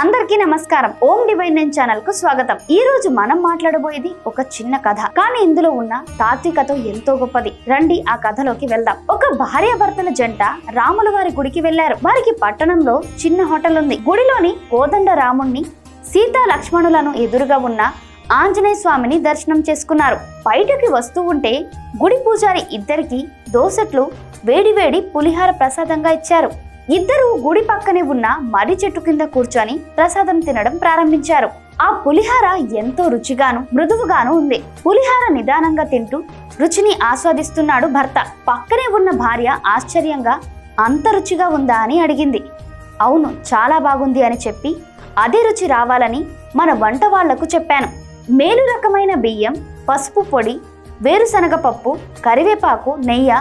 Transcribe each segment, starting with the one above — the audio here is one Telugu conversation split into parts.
అందరికీ నమస్కారం. ఓం డివైన్ నైన్ ఛానల్కు స్వాగతం. ఈ రోజు మనం మాట్లాడబోయేది ఒక చిన్న కథ. కానీ ఇందులో ఉన్న తాత్వికత ఎంతో గొప్పది. రండి ఆ కథలోకి వెళ్దాం. ఒక భార్యాభర్తల జంట రాముల వారి గుడికి వెళ్ళారు. వారికి పట్టణంలో చిన్న హోటల్ ఉంది గుడిలోని కోదండ రాముణ్ణి సీతా లక్ష్మణులను ఎదురుగా ఉన్న ఆంజనేయ స్వామిని దర్శనం చేసుకున్నారు. బయటకి వస్తూ ఉంటే గుడి పూజారి ఇద్దరికి దోసట్లు వేడివేడి పులిహార ప్రసాదంగా ఇచ్చారు. ఇద్దరూ గుడి పక్కనే ఉన్న మర్రి చెట్టు కింద కూర్చొని ప్రసాదం తినడం ప్రారంభించారు. ఆ పులిహార ఎంతో రుచిగాను మృదువుగాను ఉంది. పులిహార నిదానంగా తింటూ రుచిని ఆస్వాదిస్తున్నాడు భర్త. పక్కనే ఉన్న భార్య ఆశ్చర్యంగా అంత రుచిగా ఉందా? అని అడిగింది. అవును చాలా బాగుంది అని చెప్పి అదే రుచి రావాలని మన వంట వాళ్ళకు చెప్పాను. మేలు రకమైన బియ్యం పసుపు పొడి వేరుశనగ పప్పు కరివేపాకు నెయ్యి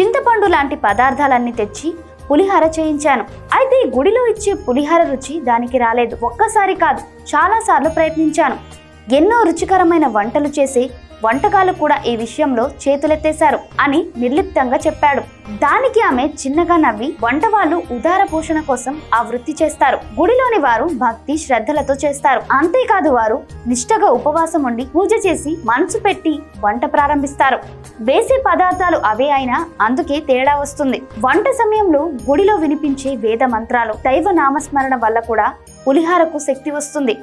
చింతపండు లాంటి పదార్థాలన్నీ తెచ్చి పులిహార చేయించాను. అయితే గుడిలో ఇచ్చే పులిహార రుచి దానికి రాలేదు. ఒక్కసారి కాదు చాలా సార్లు ప్రయత్నించాను. ఎన్నో రుచికరమైన వంటలు చేసే వంటకాలు కూడా ఈ విషయంలో చేతులెత్తేశారు అని నిర్లిప్తంగా చెప్పాడు. దానికి ఆమె చిన్నగా నవ్వి వంట వాళ్ళు ఉదార పోషణ కోసం ఆ వృత్తి చేస్తారు. గుడిలోని వారు భక్తి శ్రద్ధలతో చేస్తారు. అంతేకాదు వారు నిష్టగా ఉపవాసం ఉండి పూజ చేసి మనసు పెట్టి వంట ప్రారంభిస్తారు. వేసే పదార్థాలు అవే అయినా అందుకే తేడా వస్తుంది. వంట సమయంలో గుడిలో వినిపించే వేద మంత్రాలు దైవ నామస్మరణ వల్ల కూడా పులిహారకు శక్తి వస్తుంది.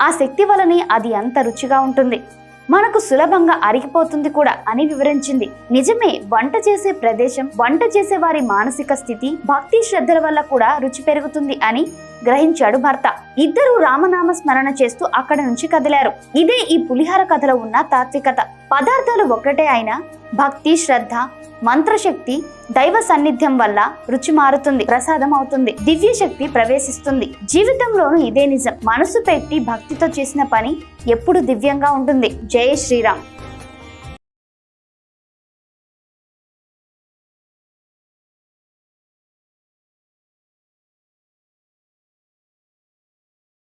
ఆ శక్తి వలనే అది అంత రుచిగా ఉంటుంది. మనకు సులభంగా అరిగిపోతుంది కూడా అని వివరించింది. నిజమే వంట చేసే ప్రదేశం వంట చేసే వారి మానసిక స్థితి భక్తి శ్రద్ధల వల్ల కూడా రుచి పెరుగుతుంది అని గ్రహించాడు భర్త. ఇద్దరు రామనామ స్మరణ చేస్తూ అక్కడ నుంచి కదిలారు. ఇదే ఈ పులిహార కథలో ఉన్న తాత్వికత. పదార్థాలు ఒక్కటే అయినా భక్తి శ్రద్ధ మంత్రశక్తి దైవ సన్నిధ్యం వల్ల రుచి మారుతుంది ప్రసాదం అవుతుంది దివ్య శక్తి ప్రవేశిస్తుంది. జీవితంలోనూ ఇదే నిజం. మనసు పెట్టి భక్తితో చేసిన పని ఎప్పుడు దివ్యంగా ఉంటుంది. జయ శ్రీరామ్.